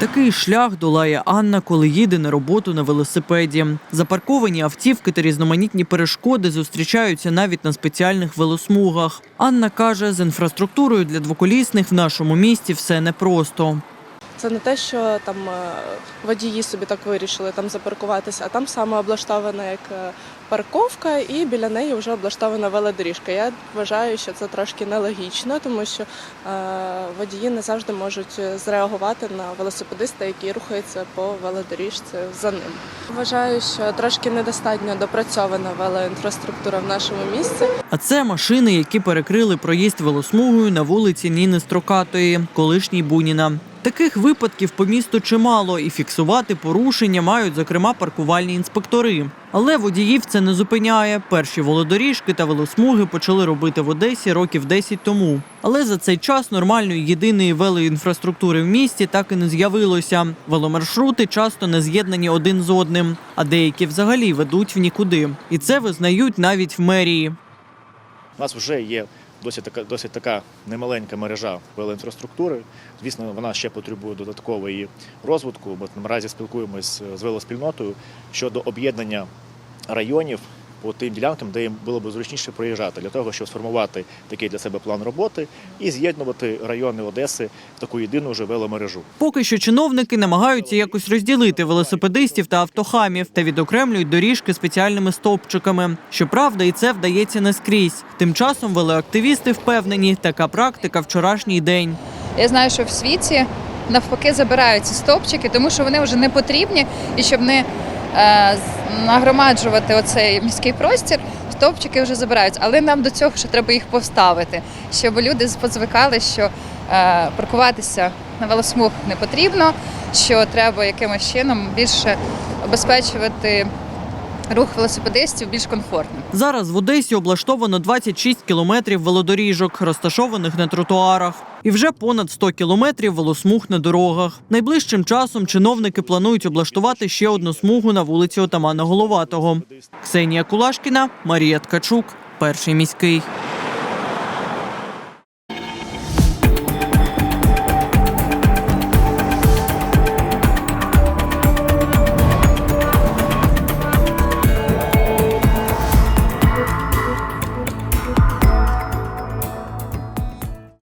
Такий шлях долає Анна, коли їде на роботу на велосипеді. Запарковані автівки та різноманітні перешкоди зустрічаються навіть на спеціальних велосмугах. Анна каже, з інфраструктурою для двоколісних в нашому місті все непросто. Це не те, що там е, водії собі так вирішили там запаркуватися, а там саме облаштована як е, парковка, і біля неї вже облаштована велодоріжка. Я вважаю, що це трошки нелогічно, тому що е, водії не завжди можуть зреагувати на велосипедиста, який рухається по велодоріжці за ним. Вважаю, що трошки недостатньо допрацьована велоінфраструктура в нашому місті. А це машини, які перекрили проїзд велосмугою на вулиці Ніни Строкатої, колишній Буніна. Таких випадків по місту чимало, і фіксувати порушення мають, зокрема, паркувальні інспектори. Але водіїв це не зупиняє. Перші велодоріжки та велосмуги почали робити в Одесі років 10 тому. Але за цей час нормальної єдиної велоінфраструктури в місті так і не з'явилося. Веломаршрути часто не з'єднані один з одним, а деякі взагалі ведуть в нікуди. І це визнають навіть в мерії. У нас вже є досить така, досить така немаленька мережа велоінфраструктури. Звісно, вона ще потребує додаткової розвитку. Ми наразі спілкуємось з велоспільнотою щодо об'єднання районів по тим ділянкам, де їм було б зручніше проїжджати, для того, щоб сформувати такий для себе план роботи і з'єднувати райони Одеси в таку єдину вже веломережу. Поки що чиновники намагаються якось розділити велосипедистів та автохамів та відокремлюють доріжки спеціальними стовпчиками. Щоправда, і це вдається не скрізь. Тим часом велоактивісти впевнені, така практика вчорашній день. Я знаю, що в світі навпаки забирають ці стовпчики, тому що вони вже не потрібні, і щоб не нагромаджувати оцей міський простір, стовпчики вже забираються. Але нам до цього ще треба їх поставити, щоб люди позвикали, що е, паркуватися на велосмуг не потрібно, що треба якимось чином більше обезпечувати рух велосипедистів більш комфортним. Зараз в Одесі облаштовано 26 кілометрів велодоріжок, розташованих на тротуарах, і вже понад 100 кілометрів велосмуг на дорогах. Найближчим часом чиновники планують облаштувати ще одну смугу на вулиці Отамана Головатого. Ксенія Кулашкіна, Марія Ткачук, перший міський.